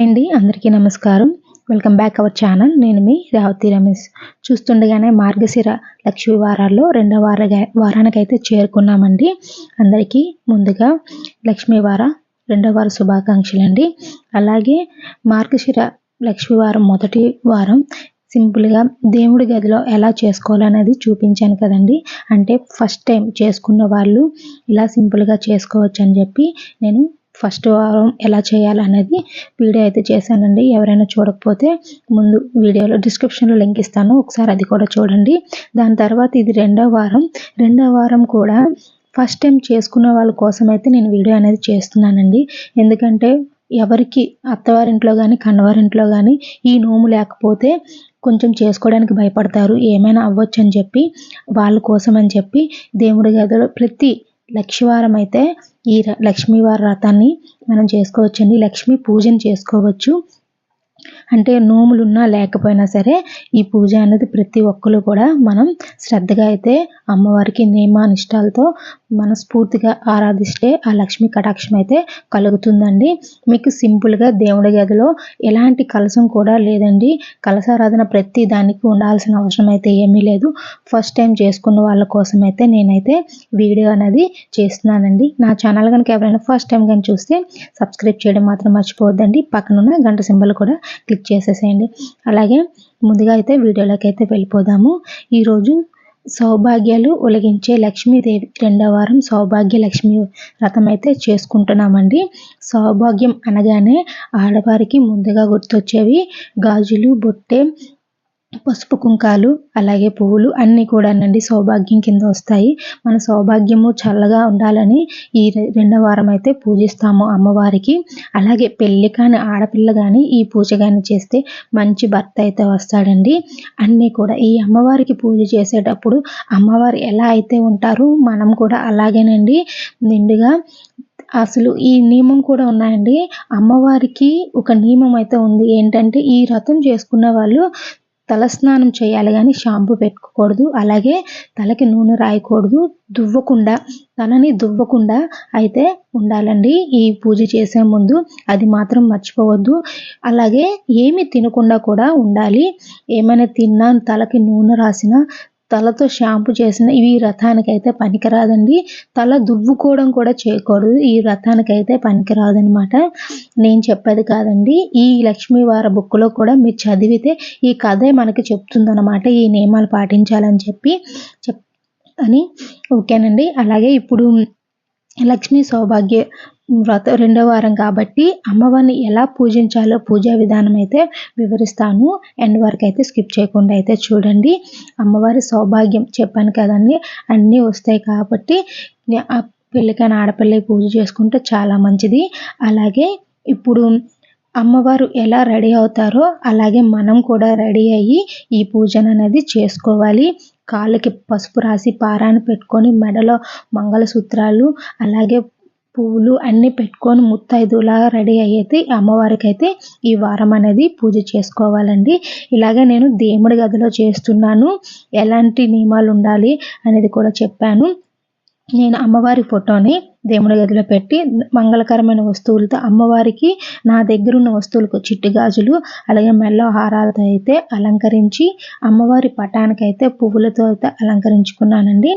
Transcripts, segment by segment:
అండి అందరికీ నమస్కారం. Welcome back our channel. నేను మీ రావతి రమేష్. చూస్తుండగానే మార్గశిర లక్ష్మీ వారాల్లో రెండవ వార వారానికైతే చేరుకున్నామండి. అందరికీ ముందుగా లక్ష్మీ వార రెండవ వార శుభాకాంక్షలు అండి అలాగే మార్గశిర లక్ష్మీ వారం మొదటి వారం సింపుల్గా దేవుడి గదిలో ఎలా చేసుకోవాలనేది చూపించాను కదండి. అంటే ఫస్ట్ టైం చేసుకున్న వాళ్ళు ఇలా సింపుల్గా చేసుకోవచ్చు అని చెప్పి నేను ఫస్ట్ వారం ఎలా చేయాలనేది వీడియో అయితే చేశానండి. ఎవరైనా చూడకపోతే ముందు వీడియోలో డిస్క్రిప్షన్లో లింక్ ఇస్తాను. ఒకసారి అది కూడా చూడండి. దాని తర్వాత ఇది రెండో వారం. రెండో వారం కూడా ఫస్ట్ టైం చేసుకున్న వాళ్ళ కోసం అయితే నేను వీడియో అనేది చేస్తున్నానండి. ఎందుకంటే ఎవరికి అత్తవారింట్లో కానీ కన్నవారింట్లో కానీ ఈ నోము లేకపోతే కొంచెం చేసుకోవడానికి భయపడతారు. ఏమైనా అవ్వచ్చు అని చెప్పి వాళ్ళ కోసం అని చెప్పి దేవుడి గదిలో ప్రతి లక్ష్మీవారం అయితే ఈ లక్ష్మీవారి వ్రతాన్ని మనం చేసుకోవచ్చండి. లక్ష్మీ పూజను చేసుకోవచ్చు. అంటే నోములు ఉన్నా లేకపోయినా సరే ఈ పూజ అనేది ప్రతి ఒక్కరు కూడా మనం శ్రద్ధగా అయితే అమ్మవారికి నియమానిష్టాలతో మనస్ఫూర్తిగా ఆరాధిస్తే ఆ లక్ష్మి కటాక్షం అయితే కలుగుతుందండి. మీకు సింపుల్గా దేవుడి గదిలో ఎలాంటి కలసం కూడా లేదండి. కలసారాధన ప్రతి దానికి ఉండాల్సిన అవసరం అయితే ఏమీ లేదు. ఫస్ట్ టైం చేసుకున్న వాళ్ళ కోసం అయితే నేనైతే వీడియో అనేది చేస్తున్నానండి. నా ఛానల్ కనుక ఎవరైనా ఫస్ట్ టైం కానీ చూస్తే సబ్స్క్రైబ్ చేయడం మాత్రం మర్చిపోవద్దండి. పక్కనున్న గంట సింబల్ కూడా క్లిక్ చేసేసేయండి. అలాగే ముందుగా అయితే వీడియోలోకి అయితే వెళ్ళిపోదాము. ఈరోజు సౌభాగ్యాలు ఒలిగించే లక్ష్మీదేవి రెండవ వారం సౌభాగ్య లక్ష్మీ వ్రతం అయితే చేసుకుంటున్నామండి. సౌభాగ్యం అనగానే ఆడవారికి ముందుగా గుర్తొచ్చేవి గాజులు బొట్టె పసుపు కుంకాలు అలాగే పువ్వులు అన్నీ కూడానండి సౌభాగ్యం కింద వస్తాయి. మన సౌభాగ్యము చల్లగా ఉండాలని ఈ రెండవ వారం అయితే పూజిస్తాము అమ్మవారికి. అలాగే పెళ్ళి కాని ఆడపిల్ల కానీ ఈ పూజ కానీ చేస్తే మంచి భర్త అయితే వస్తాడండి. అన్నీ కూడా ఈ అమ్మవారికి పూజ చేసేటప్పుడు అమ్మవారు ఎలా అయితే ఉంటారో మనం కూడా అలాగేనండి. నిండుగా అసలు ఈ నియమం కూడా ఉన్నాయండి. అమ్మవారికి ఒక నియమం అయితే ఉంది. ఏంటంటే ఈ రథం చేసుకున్న వాళ్ళు తలస్నానం చేయాలి కానీ షాంపూ పెట్టుకోకూడదు. అలాగే తలకి నూనె రాయకూడదు. దువ్వకుండా తలని దువ్వకుండా అయితే ఉండాలండి ఈ పూజ చేసే ముందు. అది మాత్రం మర్చిపోవద్దు. అలాగే ఏమి తినకుండా కూడా ఉండాలి. ఏమైనా తిన్నా తలకి నూనె రాసిన తలతో షాంపూ చేసిన ఇవి రథానికైతే పనికిరాదండి. తల దువ్వుకోవడం కూడా చేయకూడదు. ఈ రథానికైతే పనికిరాదనమాట నేను చెప్పేది కాదండి. ఈ లక్ష్మీవార బుక్లో కూడా మీరు చదివితే ఈ కథే మనకి చెప్తుందనమాట ఈ నియమాలు పాటించాలని చెప్పి చెప్ అని. ఓకేనండి. అలాగే ఇప్పుడు లక్ష్మీ సౌభాగ్య వ్రత రెండో వారం కాబట్టి అమ్మవారిని ఎలా పూజించాలో పూజా విధానం అయితే వివరిస్తాను. ఎండ్ వరకు అయితే స్కిప్ చేయకుండా అయితే చూడండి. అమ్మవారి సౌభాగ్యం చెప్పాను కదండి అన్నీ వస్తాయి కాబట్టి పెళ్ళికైన ఆడపిల్ల పూజ చేసుకుంటే చాలా మంచిది. అలాగే ఇప్పుడు అమ్మవారు ఎలా రెడీ అవుతారో అలాగే మనం కూడా రెడీ అయ్యి ఈ పూజను అనేది చేసుకోవాలి. కాళ్ళకి పసుపు రాసి పారాన్ని పెట్టుకొని మెడలో మంగళసూత్రాలు అలాగే పువ్వులు అన్నీ పెట్టుకొని ముత్తైదులా రెడీ అయ్యేది అమ్మవారికి అయితే ఈ వారం అనేది పూజ చేసుకోవాలండి. ఇలాగే నేను దేవుడి గదిలో చేస్తున్నాను. ఎలాంటి నియమాలు ఉండాలి అనేది కూడా చెప్పాను. నేను అమ్మవారి ఫోటోని దేవుడి గదిలో పెట్టి మంగళకరమైన వస్తువులతో అమ్మవారికి నా దగ్గర ఉన్న వస్తువులకు చిట్టు గాజులు అలాగే మెల్ల హారాలతో అయితే అలంకరించి అమ్మవారి పటానికి అయితే పువ్వులతో అయితే అలంకరించుకున్నానండి.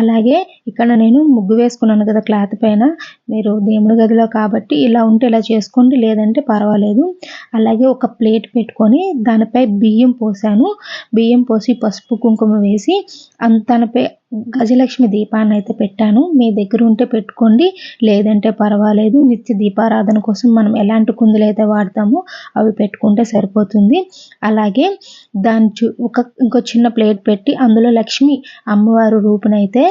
అలాగే ఇక్కడ నేను ముగ్గు వేసుకున్నాను కదా క్లాత్ పైన. మీరు దేవుడి గదిలో కాబట్టి ఇలా ఉంటే ఇలా చేసుకోండి లేదంటే పర్వాలేదు. అలాగే ఒక ప్లేట్ పెట్టుకొని దానిపై బియ్యం పోసాను. బియ్యం పోసి పసుపు కుంకుమ వేసి దానిపై గజలక్ష్మి దీపాన్ని అయితే పెట్టాను. మీ దగ్గర ఉంటే పెట్టుకోండి. లేదంటే పర్వాలేదు నిత్య దీపారాధన కోసం మనం ఎలాంటి కుందులు అయితే వాడతామో అవి పెట్టుకుంటే సరిపోతుంది. అలాగే దాని చూ ఒక ఇంకో చిన్న ప్లేట్ పెట్టి అందులో లక్ష్మి అమ్మవారు రూపునైతే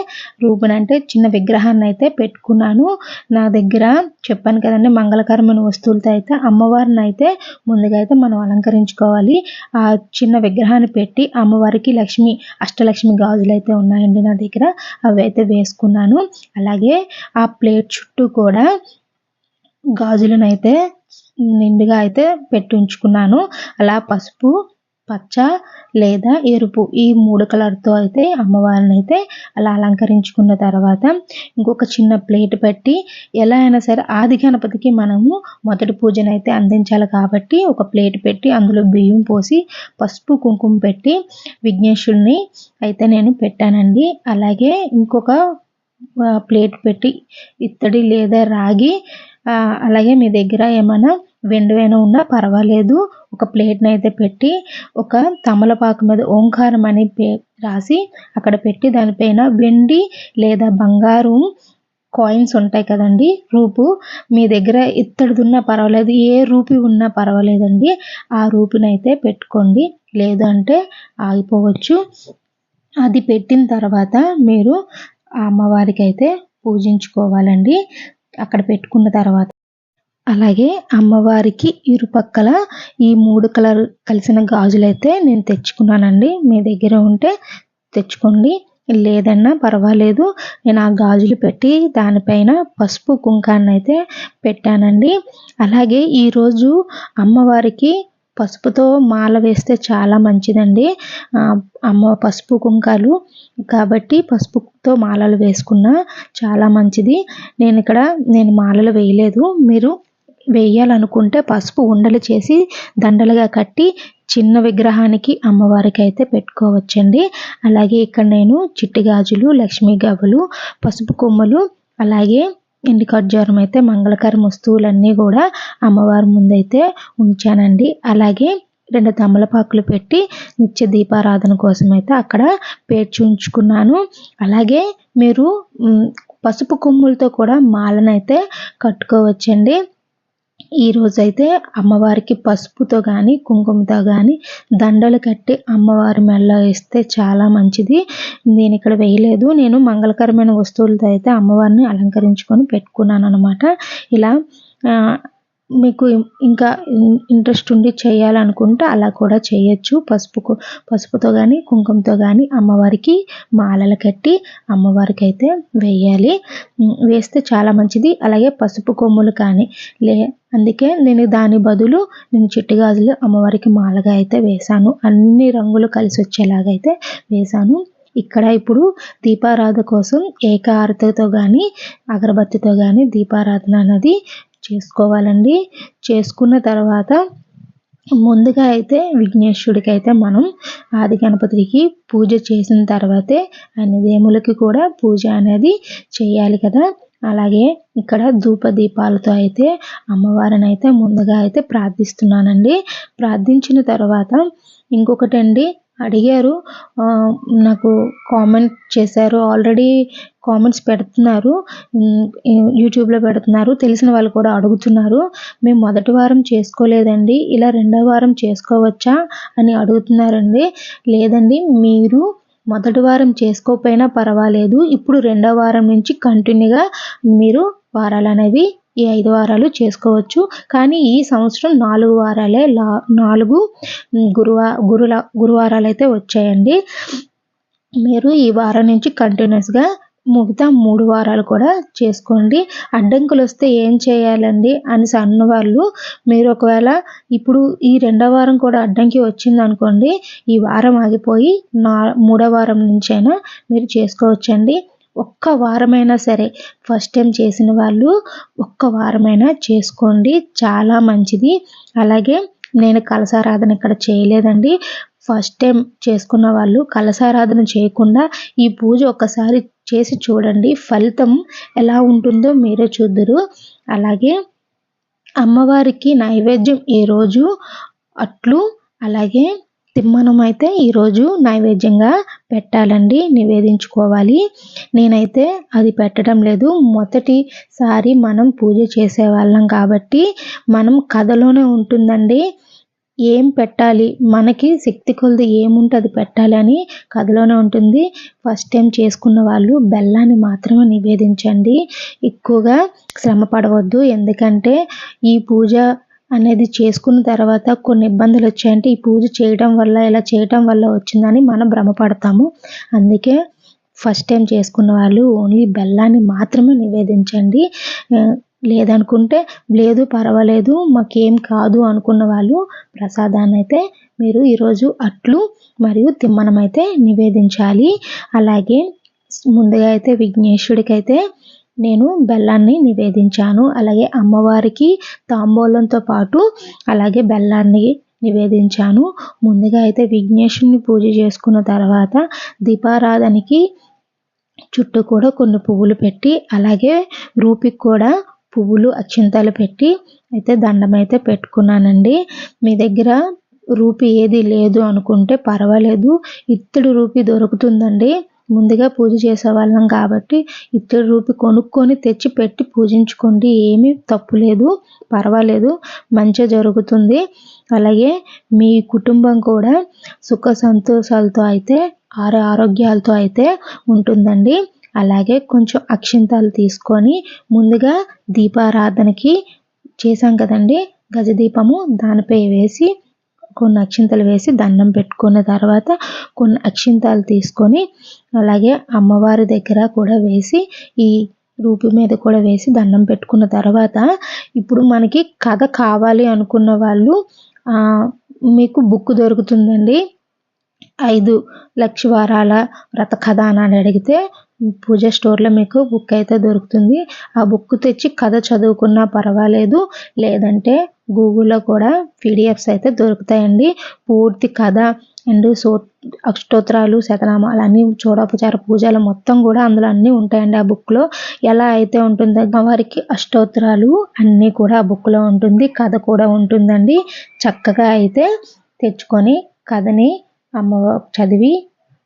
రూపునంటే చిన్న విగ్రహాన్ని అయితే పెట్టుకున్నాను. నా దగ్గర చెప్పాను కదండి మంగళకరమైన వస్తువులతో అయితే అమ్మవారిని అయితే ముందుగా అయితే మనం అలంకరించుకోవాలి. ఆ చిన్న విగ్రహాన్ని పెట్టి అమ్మవారికి లక్ష్మి అష్టలక్ష్మి గాజులు అయితే ఉన్నాయండి నా దగ్గర. అవి అయితే వేసుకున్నాను. అలాగే ఆ ప్లేట్ చుట్టూ కూడా గాజులనైతే నిండుగా అయితే పెట్టించుకున్నాను అలా పసుపు పచ్చ లేదా ఎరుపు ఈ మూడు కలర్తో అయితే అమ్మవారిని అయితే అలా అలంకరించుకున్న తర్వాత ఇంకొక చిన్న ప్లేట్ పెట్టి ఎలా అయినా సరే ఆది గణపతికి మనము మొదటి పూజను అయితే అందించాలి కాబట్టి ఒక ప్లేట్ పెట్టి అందులో బియ్యం పోసి పసుపు కుంకుమ పెట్టి విఘ్నేశ్వరుని అయితే నేను పెట్టానండి. అలాగే ఇంకొక ప్లేట్ పెట్టి ఇత్తడి లేదా రాగి అలాగే మీ దగ్గర ఏమైనా వెండివైనా ఉన్నా పర్వాలేదు. ఒక ప్లేట్ని అయితే పెట్టి ఒక తమలపాకు మీద ఓంకారం అని పే రాసి అక్కడ పెట్టి దానిపైన వెండి లేదా బంగారు కాయిన్స్ ఉంటాయి కదండి రూపు. మీ దగ్గర ఇత్తడిది ఉన్నా పర్వాలేదు ఏ రూపి ఉన్నా పర్వాలేదండి. ఆ రూపునైతే పెట్టుకోండి. లేదంటే ఆగిపోవచ్చు. అది పెట్టిన తర్వాత మీరు ఆ అమ్మవారికి అయితే పూజించుకోవాలండి. అక్కడ పెట్టుకున్న తర్వాత. అలాగే అమ్మవారికి ఇరుపక్కల ఈ మూడు కలర్ కలిసిన గాజులైతే నేను తెచ్చుకున్నానండి. మీ దగ్గర ఉంటే తెచ్చుకోండి. లేదన్నా పర్వాలేదు. నేను ఆ గాజులు పెట్టి దానిపైన పసుపు కుంకాన్ని అయితే పెట్టానండి. అలాగే ఈరోజు అమ్మవారికి పసుపుతో మాల వేస్తే చాలా మంచిదండి. అమ్మ పసుపు కుంకాలు కాబట్టి పసుపుతో మాలలు వేసుకున్న చాలా మంచిది. నేను ఇక్కడ నేను మాలలు వేయలేదు. మీరు వేయాలనుకుంటే పసుపు ఉండలు చేసి దండలుగా కట్టి చిన్న విగ్రహానికి అమ్మవారికి అయితే పెట్టుకోవచ్చండి. అలాగే ఇక్కడ నేను చిట్టి గాజులు లక్ష్మీ గవ్వలు పసుపు కొమ్మలు అలాగే ఎండి ఖర్జూరం అయితే మంగళకరం వస్తువులన్నీ కూడా అమ్మవారి ముందైతే ఉంచానండి. అలాగే రెండు తమలపాకులు పెట్టి నిత్య దీపారాధన కోసం అయితే అక్కడ పేర్చి ఉంచుకున్నాను. అలాగే మీరు పసుపు కొమ్ములతో కూడా మాలనైతే కట్టుకోవచ్చండి. ఈరోజైతే అమ్మవారికి పసుపుతో కానీ కుంకుమతో కానీ దండలు కట్టి అమ్మవారి మెల్లో వేస్తే చాలా మంచిది. నేను ఇక్కడ వేయలేదు. నేను మంగళకరమైన వస్తువులతో అయితే అమ్మవారిని అలంకరించుకొని పెట్టుకున్నాను అనమాట ఇలా మీకు ఇంకా ఇంట్రెస్ట్ ఉండి చేయాలనుకుంటే అలా కూడా చేయొచ్చు. పసుపు పసుపుతో కానీ కుంకుమతో కానీ అమ్మవారికి మాలలు కట్టి అమ్మవారికి అయితే వేయాలి వేస్తే చాలా మంచిది. అలాగే పసుపు కొమ్ములు కానీ లే అందుకే నేను దాని బదులు నేను చిట్టి గాజులు అమ్మవారికి మాలగా అయితే వేశాను. అన్ని రంగులు కలిసి వచ్చేలాగా అయితే వేశాను. ఇక్కడ ఇప్పుడు దీపారాధన కోసం ఏకారతతో కానీ అగరబత్తితో కానీ దీపారాధన అనేది చేసుకోవాలండి. చేసుకున్న తర్వాత ముందుగా అయితే విఘ్నేశ్వరుడికి అయితే మనం ఆది గణపతికి పూజ చేసిన తర్వాతే అన్ని దేవులకి కూడా పూజ అనేది చేయాలి కదా. అలాగే ఇక్కడ ధూప దీపాలతో అయితే అమ్మవారిని అయితే ముందుగా అయితే ప్రార్థిస్తున్నానండి. ప్రార్థించిన తర్వాత ఇంకొకటండి అడిగారు. నాకు కామెంట్ చేశారు. ఆల్రెడీ కామెంట్స్ పెడుతున్నారు. యూట్యూబ్లో పెడుతున్నారు. తెలిసిన వాళ్ళు కూడా అడుగుతున్నారు. మేము మొదటి వారం చేసుకోలేదండి. ఇలా రెండో వారం చేసుకోవచ్చా అని అడుగుతున్నారండి. లేదండి మీరు మొదటి వారం చేసుకోకపోయినా పర్వాలేదు. ఇప్పుడు రెండో వారం నుంచి కంటిన్యూగా మీరు వారాలు అనేవి ఈ ఐదు వారాలు చేసుకోవచ్చు. కానీ ఈ సంవత్సరం నాలుగు వారాలే లా నాలుగు గురువా గురుల గురువారాలు అయితే వచ్చాయండి. మీరు ఈ వారం నుంచి కంటిన్యూస్గా మిగతా మూడు వారాలు కూడా చేసుకోండి. అడ్డంకులు వస్తే ఏం చేయాలండి అని అన్న వాళ్ళు మీరు ఒకవేళ ఇప్పుడు ఈ రెండో వారం కూడా అడ్డంకి వచ్చింది అనుకోండి ఈ వారం ఆగిపోయి నా మూడో వారం నుంచైనా మీరు చేసుకోవచ్చండి. ఒక్క వారమైనా సరే ఫస్ట్ టైం చేసిన వాళ్ళు ఒక్క వారమైనా చేసుకోండి. చాలా మంచిది. అలాగే నేను కలసారాధన ఇక్కడ చేయలేదండి. ఫస్ట్ టైం చేసుకున్న వాళ్ళు కలసారాధన చేయకుండా ఈ పూజ ఒక్కసారి చేసి చూడండి. ఫలితం ఎలా ఉంటుందో మీరే చూద్దరు. అలాగే అమ్మవారికి నైవేద్యం ఈరోజు అట్లు అలాగే తిమ్మనం అయితే ఈరోజు నైవేద్యంగా పెట్టాలండి నివేదించుకోవాలి. నేనైతే అది పెట్టడం లేదు. మొదటిసారి మనం పూజ చేసేవాళ్ళం కాబట్టి మనం కథలోనే ఉంటుందండి. ఏం పెట్టాలి? మనకి శక్తి కొలది ఏముంటుంది పెట్టాలి అని కథలోనే ఉంటుంది. ఫస్ట్ టైం చేసుకున్న వాళ్ళు బెల్లాన్ని మాత్రమే నివేదించండి. ఎక్కువగా శ్రమ పడవద్దు. ఎందుకంటే ఈ పూజ అనేది చేసుకున్న తర్వాత కొన్ని ఇబ్బందులు వచ్చాయంటే ఈ పూజ చేయడం వల్ల ఇలా చేయటం వల్ల వచ్చిందని మనం భ్రమపడతాము. అందుకే ఫస్ట్ టైం చేసుకున్న వాళ్ళు ఓన్లీ బెల్లాన్ని మాత్రమే నివేదించండి. లేదనుకుంటే లేదు పర్వాలేదు మాకేం కాదు అనుకున్న వాళ్ళు ప్రసాదాన్ని అయితే మీరు ఈరోజు అట్లు మరియు తిమ్మనం అయితే నివేదించాలి. అలాగే ముందుగా అయితే విఘ్నేశ్వరుడికి అయితే నేను బెల్లాన్ని నివేదించాను. అలాగే అమ్మవారికి తాంబూలంతో పాటు అలాగే బెల్లాన్ని నివేదించాను. ముందుగా అయితే విఘ్నేశ్వరుని పూజ చేసుకున్న తర్వాత దీపారాధనకి చుట్టూ కూడా కొన్ని పువ్వులు పెట్టి అలాగే రూపికి కూడా పువ్వులు అక్షింతలు పెట్టి అయితే దండం అయితే పెట్టుకున్నానండి. మీ దగ్గర రూపి ఏది లేదు అనుకుంటే పర్వాలేదు. ఇత్తడి రూపి దొరుకుతుందండి. ముందుగా పూజ చేసేవాళ్ళం కాబట్టి ఇత్తడి రూపి కొనుక్కొని తెచ్చి పెట్టి పూజించుకోండి. ఏమీ తప్పు లేదు పర్వాలేదు మంచి జరుగుతుంది. అలాగే మీ కుటుంబం కూడా సుఖ సంతోషాలతో అయితే ఆరు ఆరోగ్యాలతో అయితే ఉంటుందండి. అలాగే కొంచెం అక్షింతాలు తీసుకొని ముందుగా దీపారాధనకి చేసాం కదండి. గజదీపము దానిపై వేసి కొన్ని అక్షింతలు వేసి దండం పెట్టుకున్న తర్వాత కొన్ని అక్షింతలు తీసుకొని అలాగే అమ్మవారి దగ్గర కూడా వేసి ఈ రూపి మీద కూడా వేసి దండం పెట్టుకున్న తర్వాత ఇప్పుడు మనకి కథ కావాలి అనుకున్న వాళ్ళు మీకు బుక్ దొరుకుతుందండి. ఐదు లక్ష వారాల వ్రత కథ అని అడిగితే పూజ స్టోర్లో మీకు బుక్ అయితే దొరుకుతుంది. ఆ బుక్ తెచ్చి కథ చదువుకున్నా పర్వాలేదు. లేదంటే గూగుల్లో కూడా పీడిఎఫ్స్ అయితే దొరుకుతాయండి. పూర్తి కథ అండ్ సో అష్టోత్తరాలు శతనామాలు అన్నీ చూడోపచార పూజలు మొత్తం కూడా అందులో అన్నీ ఉంటాయండి ఆ బుక్లో. ఎలా అయితే ఉంటుందో వారికి అష్టోత్తరాలు అన్నీ కూడా ఆ బుక్లో ఉంటుంది. కథ కూడా ఉంటుందండి. చక్కగా అయితే తెచ్చుకొని కథని అమ్మ చదివి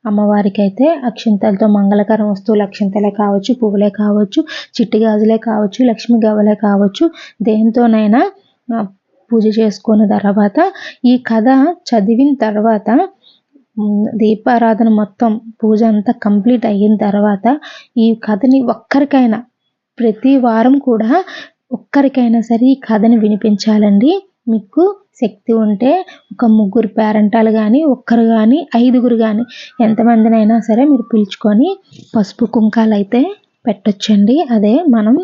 అమ్మవారికి అయితే అక్షింతలతో మంగళకరం వస్తువులు అక్షింతలే కావచ్చు పువ్వులే కావచ్చు చిట్టి గాజులే కావచ్చు లక్ష్మి గవ్వలే కావచ్చు దేంతోనైనా పూజ చేసుకున్న తర్వాత ఈ కథ చదివిన తర్వాత దీపారాధన మొత్తం పూజ అంతా కంప్లీట్ అయిన తర్వాత ఈ కథని ఒక్కరికైనా ప్రతి వారం కూడా ఒక్కరికైనా సరే ఈ కథని వినిపించాలండి. మీకు శక్తి ఉంటే ఒక ముగ్గురు పేరెంటాలు కానీ ఒక్కరు కానీ ఐదుగురు కానీ ఎంతమందినైనా సరే మీరు పిలుచుకొని పసుపు కుంకాలు అయితే పెట్టొచ్చండి. అదే మనం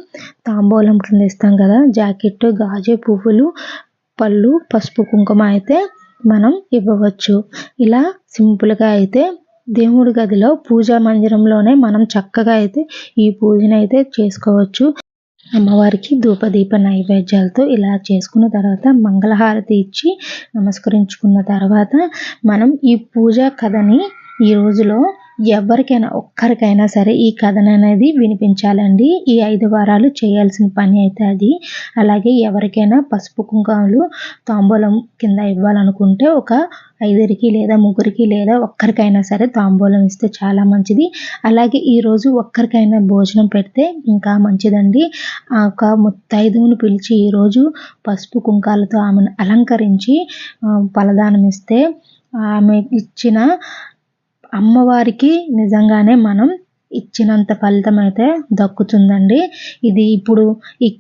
తాంబూలం కింద ఇస్తాం కదా జాకెట్ గాజు పువ్వులు పళ్ళు పసుపు కుంకుమ అయితే మనం ఇవ్వవచ్చు. ఇలా సింపుల్గా అయితే దేవుడి గదిలో పూజా మందిరంలోనే మనం చక్కగా అయితే ఈ పూజను అయితే చేసుకోవచ్చు. అమ్మవారికి ధూపదీప నైవేద్యాలతో ఇలా చేసుకున్న తర్వాత మంగళహారతి ఇచ్చి నమస్కరించుకున్న తర్వాత మనం ఈ పూజ కథని ఈ రోజులో ఎవరికైనా ఒక్కరికైనా సరే ఈ కథను అనేది వినిపించాలండి. ఈ ఐదు వారాలు చేయాల్సిన పని అయితే అది. అలాగే ఎవరికైనా పసుపు కుంకాలు తాంబూలం కింద ఇవ్వాలనుకుంటే ఒక ఐదురికి లేదా ముగ్గురికి లేదా ఒక్కరికైనా సరే తాంబూలం ఇస్తే చాలా మంచిది. అలాగే ఈరోజు ఒక్కరికైనా భోజనం పెడితే ఇంకా మంచిదండి. ఒక ముత్తైదువును పిలిచి ఈరోజు పసుపు కుంకాలతో ఆమెను అలంకరించి ఫలదానం ఇస్తే ఆమె ఇచ్చిన అమ్మవారికి నిజంగానే మనం ఇచ్చినంత ఫలితం అయితే దక్కుతుందండి. ఇది ఇప్పుడు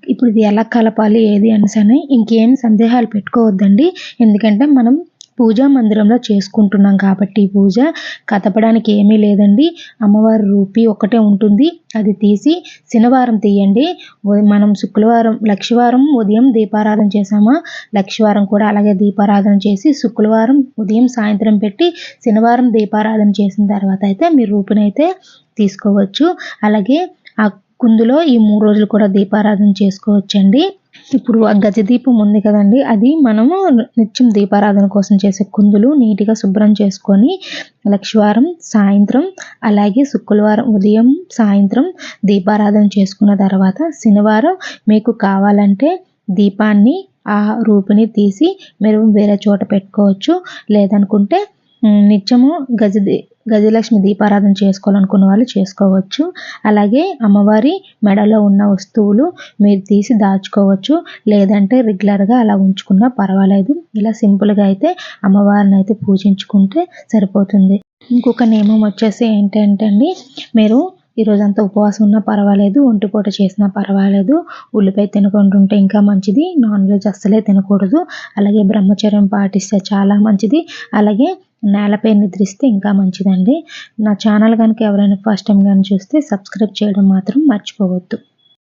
ఇప్పుడు ఇది ఎలా కలపాలి ఏది అనేసి ఇంకేం సందేహాలు పెట్టుకోవద్దండి. ఎందుకంటే మనం పూజా మందిరంలో చేసుకుంటున్నాం కాబట్టి పూజ కదపడానికి ఏమీ లేదండి. అమ్మవారి రూపి ఒక్కటే ఉంటుంది. అది తీసి శనివారం తీయండి. మనం శుక్రవారం లక్షవారం ఉదయం దీపారాధన చేసామా లక్షవారం కూడా అలాగే దీపారాధన చేసి శుక్రవారం ఉదయం సాయంత్రం పెట్టి శనివారం దీపారాధన చేసిన తర్వాత అయితే మీరు రూపునైతే తీసుకోవచ్చు. అలాగే ఆ కుందులో ఈ మూడు రోజులు కూడా దీపారాధన చేసుకోవచ్చండి. ఇప్పుడు ఆ గజదీపం ఉంది కదండి అది మనము నిత్యం దీపారాధన కోసం చేసే కుందులు నీట్గా శుభ్రం చేసుకొని లక్షవారం సాయంత్రం అలాగే శుక్రవారం ఉదయం సాయంత్రం దీపారాధన చేసుకున్న తర్వాత శనివారం మీకు కావాలంటే దీపాన్ని ఆ రూపుని తీసి మీరు వేరే చోట పెట్టుకోవచ్చు. లేదనుకుంటే నిత్యము గజ గజలక్ష్మి దీపారాధన చేసుకోవాలనుకున్న వాళ్ళు చేసుకోవచ్చు. అలాగే అమ్మవారి మెడలో ఉన్న వస్తువులు మీరు తీసి దాచుకోవచ్చు. లేదంటే రెగ్యులర్గా అలా ఉంచుకున్నా పర్వాలేదు. ఇలా సింపుల్గా అయితే అమ్మవారిని అయితే పూజించుకుంటే సరిపోతుంది. ఇంకొక నియమం వచ్చేసి ఏంటంటే అండి మీరు ఈరోజంతా ఉపవాసం ఉన్నా పర్వాలేదు ఒంటిపూట చేసినా పర్వాలేదు ఉల్లిపాయ తినకుంటుంటే ఇంకా మంచిది నాన్ వెజ్ అస్సలే తినకూడదు. అలాగే బ్రహ్మచర్యం పాటిస్తే చాలా మంచిది. అలాగే నేలపై నిద్రిస్తే ఇంకా మంచిదండి. నా ఛానల్ కనుక ఎవరైనా ఫస్ట్ టైం కానీ చూస్తే సబ్స్క్రైబ్ చేయడం మాత్రం మర్చిపోవద్దు.